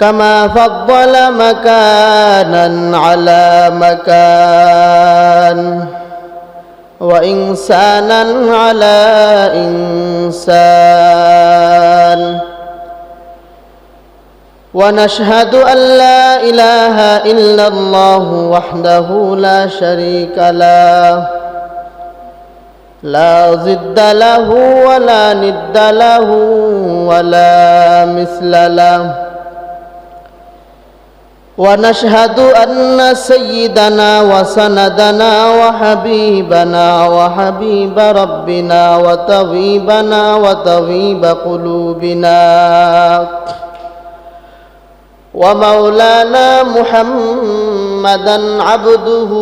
كما فضل مكانا على مكان وإنسانا على إنسان ونشهد أن لا إله إلا الله وحده لا شريك له لا ضد له ولا ند له ولا مثل له ونشهد أن سيدنا وسندنا وحبيبنا وحبيب ربنا وطبيبنا وطبيب قلوبنا ومولانا محمدا عبده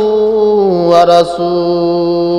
ورسوله.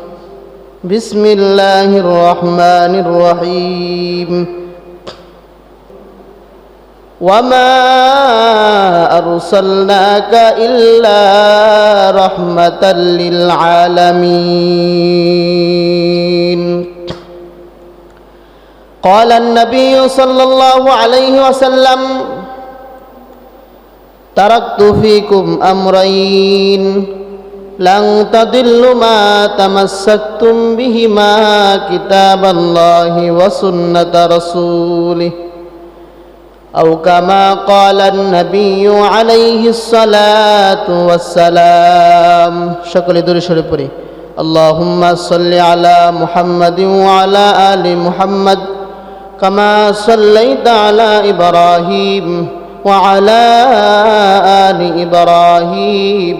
بسم الله الرحمن الرحيم. وما أرسلناك إلا رحمة للعالمين. قال النبي صلى الله عليه وسلم تركت فيكم أمرين. لن تضلوا ما تمسكتم بهما كتاب الله وسنة رسوله أو كما قال النبي عليه الصلاة والسلام شكل دور شريف اللهم صل على محمد وعلى آل محمد كما صليت على إبراهيم وعلى آل إبراهيم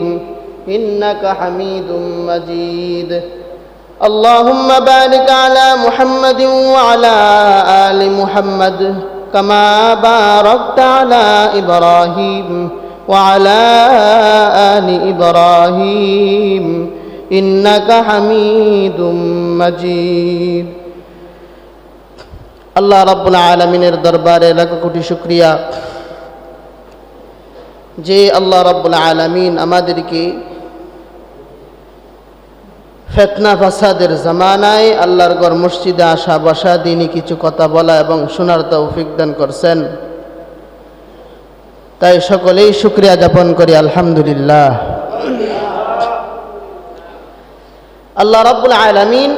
إنك حميد مجيد اللهم بارك على محمد وعلى آل محمد كما باركت على إبراهيم وعلى آل إبراهيم إنك حميد مجيد আল্লাহ রব্বুল আলমিনের দরবারে লাখ কোটি শুক্রিয়া যে আল্লাহ রব্বুল আলমিন আমাদেরকে ফেতনা ফাসাদের জামানায় আল্লাহর গড় মসজিদে আসা বসা দিনই কিছু কথা বলা এবং শোনার তৌফিক দান করছেন। তাই সকলেই শুক্রিয়া যাপন করি, আলহামদুলিল্লাহ। আল্লাহ রব্বুল আলমিন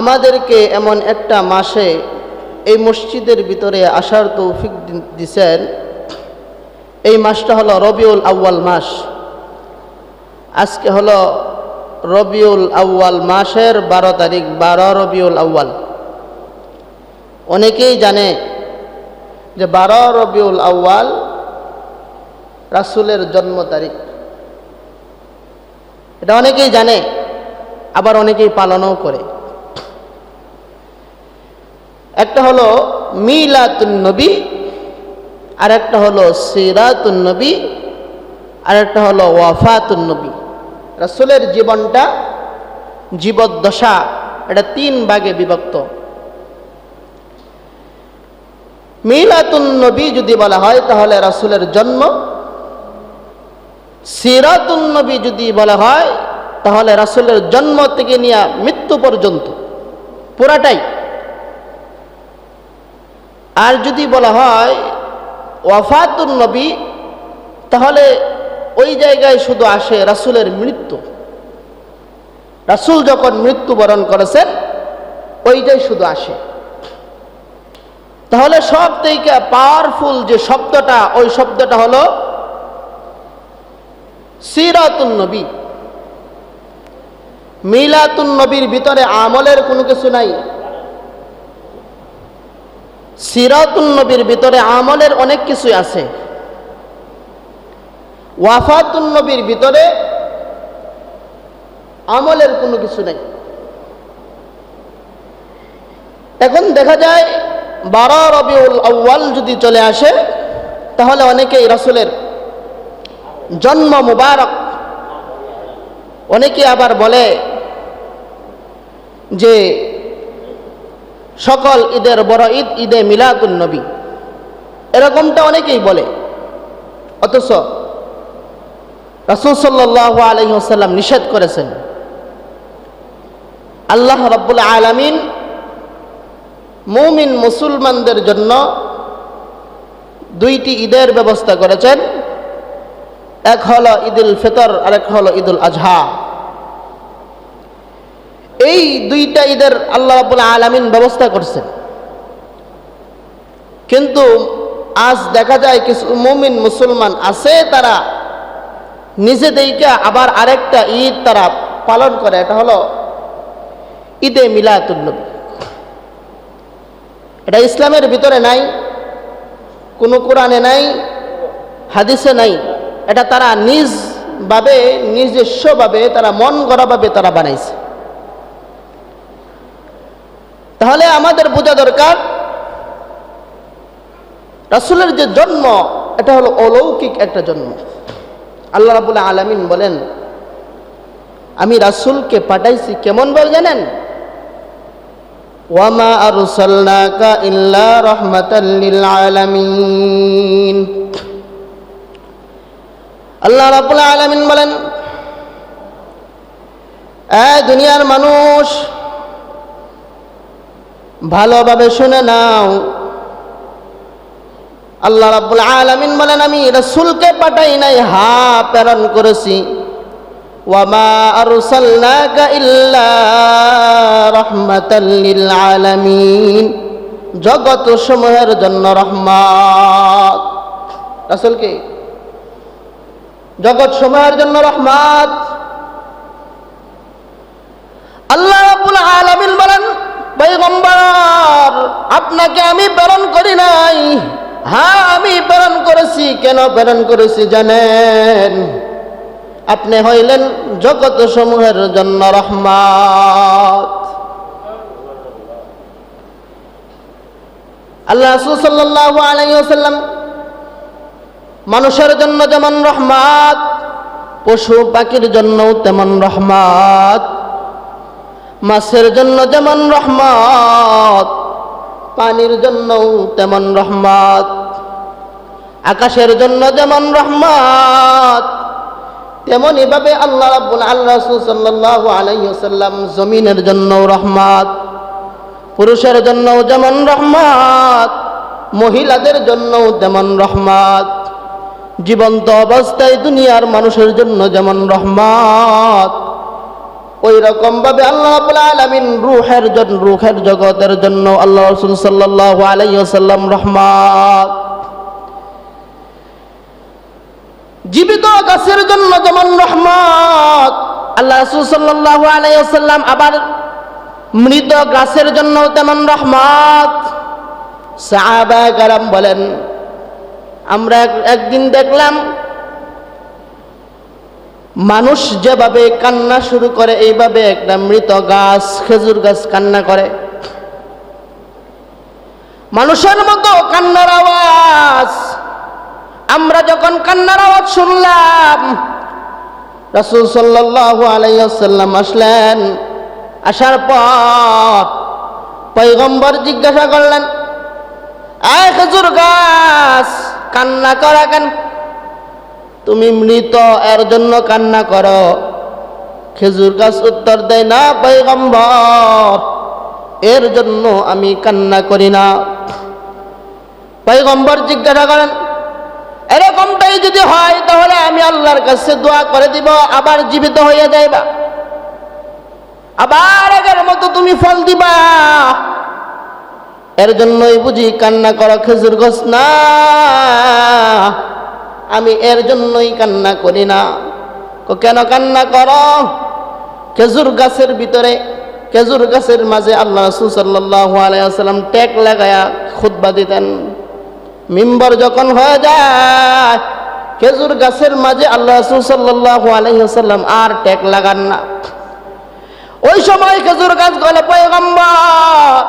আমাদেরকে এমন একটা মাসে এই মসজিদের ভিতরে আসার তৌফিক দিছেন। এই মাসটা হলো রবিউল আউ্য়াল মাস। আজকে হলো রবিউল আউ্য়াল মাসের বারো তারিখ, বারো রবিউল আউ্য়াল। অনেকেই জানে যে বারো রবিউল আউ্য়াল রাসুলের জন্ম তারিখ। এটা অনেকেই জানে, আবার অনেকেই পালনও করে। একটা হলো মিলাতুন নবী আর একটা হলো সিরাতুন নবী আর একটা হলো ওয়াফাতুন নবী। রাসুলের জীবনটা জীবদ্দশা, এটা তিন ভাগে বিভক্ত। মিলাতুন নবী যদি বলা হয়, তাহলে রাসুলের জন্ম। সিরাতুন নবী যদি বলা হয়, তাহলে রাসুলের জন্ম থেকে নিয়ে মৃত্যু পর্যন্ত। পুরাটাই। আর যদি বলা হয়, ওয়াফাতুন নবী, তাহলে ওই জায়গায় শুধু আসে রাসুলের মৃত্যু। রাসুল যখন মৃত্যুবরণ করেছেন, ওইটাই শুধু আসে। তাহলে সব থেকে পাওয়ারফুল যে শব্দটা, ওই শব্দটা হলো সিরাতুন নবী। মিলাতুন নবীর ভিতরে আমলের কোনো কিছু নাই। সিরাতুন নবীর ভিতরে আমলের অনেক কিছু আছে। ওয়াফাতুন নবীর ভিতরে আমলের কোনো কিছু নেই। এখন দেখা যায়, বারো রবিউল আউ্য়াল যদি চলে আসে, তাহলে অনেকেই রাসুলের জন্ম মুবারক, অনেকে আবার বলে যে সকল ঈদের বড় ঈদ, ঈদে মিলাদুল নবী। এরকমটা অনেকেই বলে। অথচ রাসুল সাল্লাহ নিষেধ করেছেন। আল্লাহ রব্বুল আলমিন মৌমিন মুসলমানদের জন্য দুইটি ঈদের ব্যবস্থা করেছেন। এক হলো ঈদুল ফিতর আর এক হলো ঈদুল আজহা। এই দুইটা ঈদের আল্লাহ রাবুল আলমিন ব্যবস্থা করছেন। কিন্তু আজ দেখা যায় কিছু মুমিন মুসলমান আছে, তারা নিজেদেরকে আবার আরেকটা ঈদ তারা পালন করে, এটা হলো ঈদে মিলাতুল্নবী এটা ইসলামের ভিতরে নাই, কোনো কোরআনে নাই, হাদিসে নাই। এটা তারা নিজভাবে নিজস্বভাবে, তারা মন গড়াভাবে তারা বানাইছে। তাহলে আমাদের বোঝা দরকার, রাসুলের যে জন্ম, এটা হলো অলৌকিক একটা জন্ম। আল্লাহ রাবুল্লাহ আলমিন বলেন, আমি রাসুলকে পাঠাইছি কেমন বল জানেন? ওয়ামা আরসালনাকা ইল্লা রাহমাতাল লিল আলামিন। আল্লাহ রাব্বুল আলামিন বলেন, এ দুনিয়ার মানুষ, ভালোভাবে শুনে নাও আল্লাহ রাব্বুল আলামিন বলেন, আমি রাসূলকে পাঠাই নাই, হা, প্রেরণ করেছি। ওয়ামা আরসালনাকা ইল্লা রাহমাতাল লিল আলামিন। জগৎ সমূহের জন্য রহমত। রাসূল কি? জগৎ সমূহের জন্য রহমত। আল্লাহ রাব্বুল আলামিন বলেন, পয়গম্বর, আপনাকে আমি প্রেরণ করি নাই। হ্যাঁ আমি প্রেরণ করেছি। কেন প্রেরণ করেছি জানেন? আপনি হইলেন জগৎ সমূহের জন্য রহমত। আল্লাহ সাল্লাহ আলাইসাল্লাম মানুষের জন্য যেমন রহমত, পশু পাখির জন্যও তেমন রহমত, মাছের জন্য যেমন রহমত পানির জন্যও তেমন রহমত, আকাশের জন্য যেমন রহমত তেমনই ভাবে আল্লাহ রাব্বুল আল্লাহ সাল্লাল্লাহু আলাইহি ওয়াসাল্লাম জমিনের জন্য রহমত, পুরুষের জন্য যেমন রহমত, মহিলাদের জন্য তেমন রহমত, জীবন্ত অবস্থায় দুনিয়ার মানুষের জন্য যেমন রহমত। ওই রকম ভাবে আল্লাহ রাব্বুল রুহের জন্য রূহের জগতের জন্য আল্লাহ রাসূল সাল্লাল্লাহু আলাইহি ওয়াসাল্লাম রহমত জীবিত গাছের জন্য যেমন রহমত আল্লাহ রাসূল সাল্লাল্লাহু আলাইসাল্লাম আবার মৃত গাছের জন্য তেমন রহমত সাহাবা কারাম বলেন, আমরা একদিন দেখলাম মানুষ যেভাবে কান্না শুরু করে, এইভাবে একটা মৃত গাছ, খেজুর গাছ কান্না করে। মানুষের মতো কান্নার আওয়াজ। আমরা যখন কান্নার আওয়াজ শুনলাম, রাসুল সাল্লাল্লাহু আলাইসাল্লাম আসলেন। আসার পর পৈগম্বর জিজ্ঞাসা করলেন, আয় খেজুর গাছ, কান্না করা কেন? তুমি মৃত, এর জন্য কান্না করো। খেজুর গাছ উত্তর দেয়, না পৈগম্বর এর জন্য আমি কান্না করি না। পৈগম্বর জিজ্ঞাসা করেন, এরকমটাই যদি হয়, তাহলে আমি আল্লাহর কাছে দোয়া করে দিব, আবার জীবিত হয়ে যাইবা। আবার আগের মতো তুমি ফল দিবা। এর জন্যই বুঝি কান্না করো, খেজুর গাছ না। আমি এর জন্যই কান্না করি না। কেন কান্না কর? খেজুর গাছের ভিতরে, খেজুর গাছের মাঝে আল্লাহ রসুল সাল্লাহ ট্যাগ লাগায়া খুতবা দিতেন। মিম্বর যখন হয়ে যায়, খেজুর গাছের মাঝে আল্লাহ রসুল সাল্লাহ আলাইসাল্লাম আর ট্যাগ লাগান না। ওই সময় খেজুর গাছ গলে পয়গম্বর,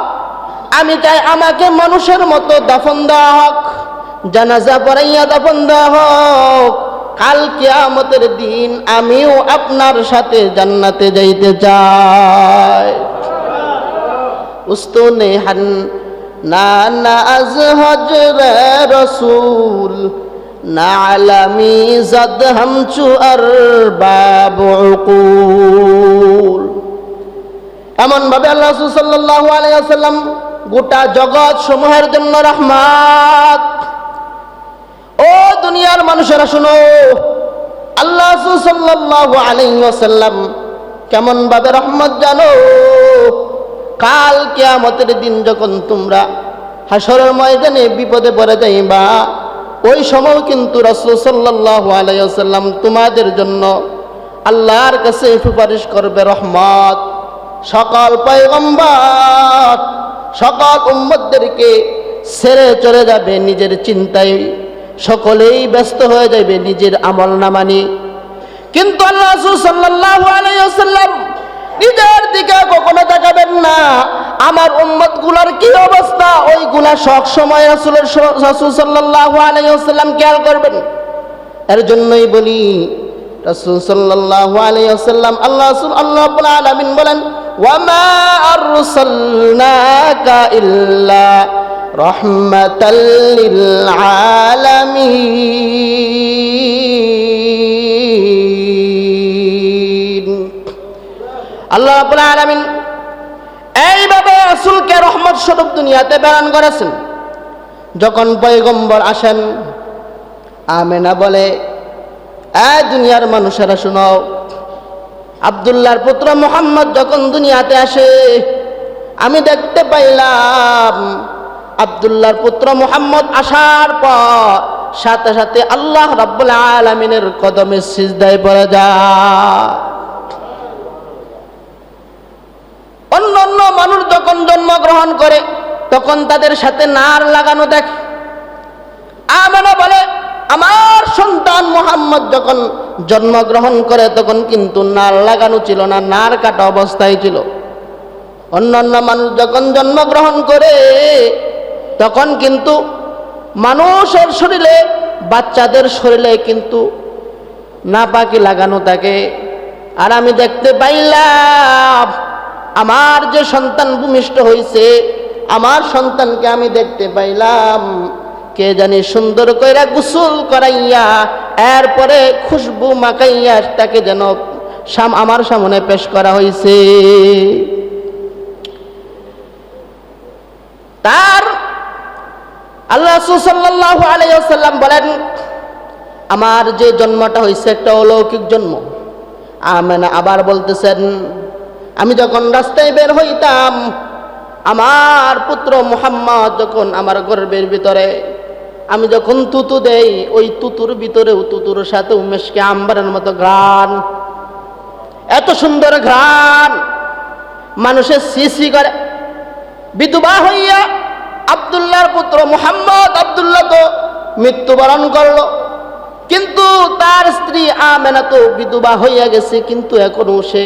আমি চাই আমাকে মানুষের মতো দাফন দেওয়া হোক। জানাজা পড়াইয়া দাফন দেওয়া হোক, কাল কিয়ামতের দিন আমিও আপনার সাথে জান্নাতে যাইতে চাই। উস্তনে হান না না আজ হজরে রসুল না আলামি জদ হামচু আর বাবু এমন ভাবে আল্লাহ সাল্লাল্লাহু আলাইহি গোটা জগৎ সমূহের জন্য রহমত। ও দুনিয়ার মানুষেরা শুনো। আল্লাহ সাল্লাল্লাহু আলাইহি ওয়াসাল্লাম কেমন ভাবে রহমত জানো? কাল কিয়ামতের দিন যখন তোমরা হাসরের ময়দানে বিপদে পড়ে যাইবা, ওই সময় কিন্তু রাসূল সাল্লাল্লাহু আলাইহি ওয়াসাল্লাম তোমাদের জন্য আল্লাহর কাছে সুপারিশ করবে রহমত। সকল পয়গম্বর, সকল উম্মতদেরকে সেরে চলে যাবে নিজের চিন্তায়। সকলেই ব্যস্ত হয়ে যাবে নিজের আমল নামানি কিন্তু আল্লাহ আলাইহি ওয়াসাল্লাম নিজের দিকে কখনো তাকাবেন না। আমার উম্মতগুলার কি অবস্থা? ওইগুলা সব সময় রাসূলের রাসূল সাল্লাল্লাহু আলাইহি ওয়াসাল্লাম খেয়াল করবেন। এর জন্যই বলি, রাসূল সাল্লাল্লাহু আলাইহি ওয়াসাল্লাম আল্লাহ আল্লাহ আলামিন বলেন ওয়ামা আরসালনাকা ইল্লা লিল আলামিন। আল্লাহ রাব্বুল আলামিন এইভাবে রাসূলকে রহমত স্বরূপ দুনিয়াতে প্রেরণ করেছেন। যখন পয়গম্বর আসেন, আমেনা বলে, এ দুনিয়ার মানুষেরা শুনো, আবদুল্লাহর পুত্র মোহাম্মদ যখন দুনিয়াতে আসে, আমি দেখতে পাইলাম আবদুল্লাহর পুত্র মোহাম্মদ আসার পর সাথে সাথে আল্লাহ রাব্বুল আলামিনের কদমে সিজদায় পড়ে যায়। অন্য অন্য মানুষ যখন জন্মগ্রহণ করে, তখন তাদের সাথে নার লাগানো দেখে। আমেনা বলে, আমার সন্তান মোহাম্মদ যখন জন্মগ্রহণ করে, তখন কিন্তু নার লাগানো ছিল না, নার কাটা অবস্থায় ছিল। অন্যান্য মানুষ যখন জন্মগ্রহণ করে তখন কিন্তু মানুষের শরীরে, বাচ্চাদের শরীরে কিন্তু না পাকি লাগানো থাকে। আর আমি দেখতে পাইলাম, আমার যে সন্তান ভূমিষ্ঠ হয়েছে আমার সন্তানকে আমি দেখতে পাইলাম। কে জানি সুন্দর কইরা গোসল করাইয়া, এরপরে খুশবু মাকাইয়া তাকে যেন আমার সামনে পেশ করা হয়েছে তার আল্লাহ সাল্লাল্লাহু আলাইহি ওয়াসাল্লাম বলেন, আমার যে জন্মটা হয়েছে একটা অলৌকিক জন্ম। আমেনা আবার বলতেছেন, আমি যখন রাস্তায় বের হইতাম, আমার পুত্র মুহাম্মদ যখন আমার গর্বের ভিতরে, আমি যখন তুতু দেই, ওই তুতুর ভিতরেও তুতুর সাথে উমেশকে আম্বারের মতো ঘ্রাণ। এত সুন্দর ঘ্রাণ। মানুষের সিসি করে। বিধবা হইয়া আবদুল্লাহর পুত্র মুহাম্মদ আবদুল্লাহ তো মৃত্যুবরণ করল। কিন্তু তার স্ত্রী আমেনা তো বিধবা হইয়া গেছে, কিন্তু এখনও সে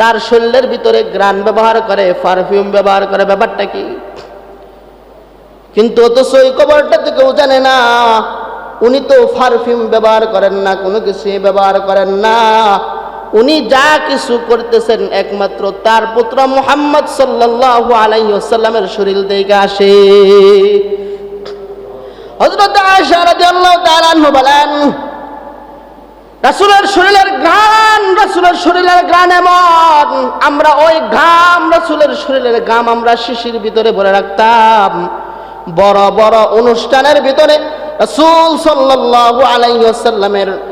তার শরীরের ভিতরে গ্রান ব্যবহার করে পারফিউম ব্যবহার করে, ব্যাপারটা কি? কিন্তু অত ওই কবরটা তো কেউ জানে না। উনি তো পারফিউম ব্যবহার করেন না, কোনো কিছুই ব্যবহার করেন না। উনি যা কিছু করতেছেন একমাত্র তার পুত্র মোহাম্মদ সাল্লাল্লাহু আলাইহি ওয়াসাল্লামের শরীর থেকে আসে। রাসূলের শরীরের ঘ্রাণ, রাসূলের শরীরের ঘ্রাণ এমন। আমরা ওই ঘাম, রাসূলের শরীরের আমরা শিশির ভিতরে ভরে রাখতাম। বড় বড় অনুষ্ঠানের ভিতরে রাসূল সাল্লাল্লাহু আলাইহি ওয়াসাল্লামের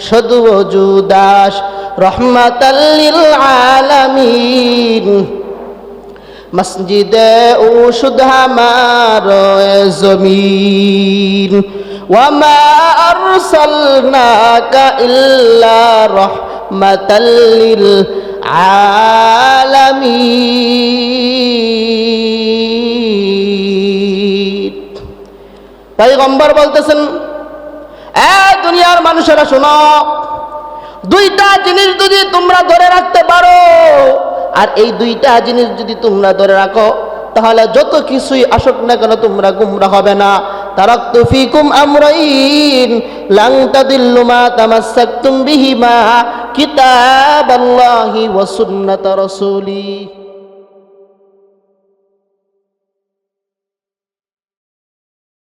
شد وجوداش رحمة للعالمين মসজিদে ওষুধ আমার জমিন ওয়ামা আরসালনাকা ইল্লা রাহমাতাল লিল আলামিন পয়গম্বর বলতেছেন এ দুনিয়ার মানুষেরা শোনো, দুইটা জিনিস যদি তোমরা ধরে রাখতে পারো, আর এই দুইটা জিনিস যদি তোমরা ধরে রাখো, তাহলে যত কিছুই আসুক না কেন তোমরা গুমরা হবে না। তারাক্তু ফিকুম আমরাইন বিহিমা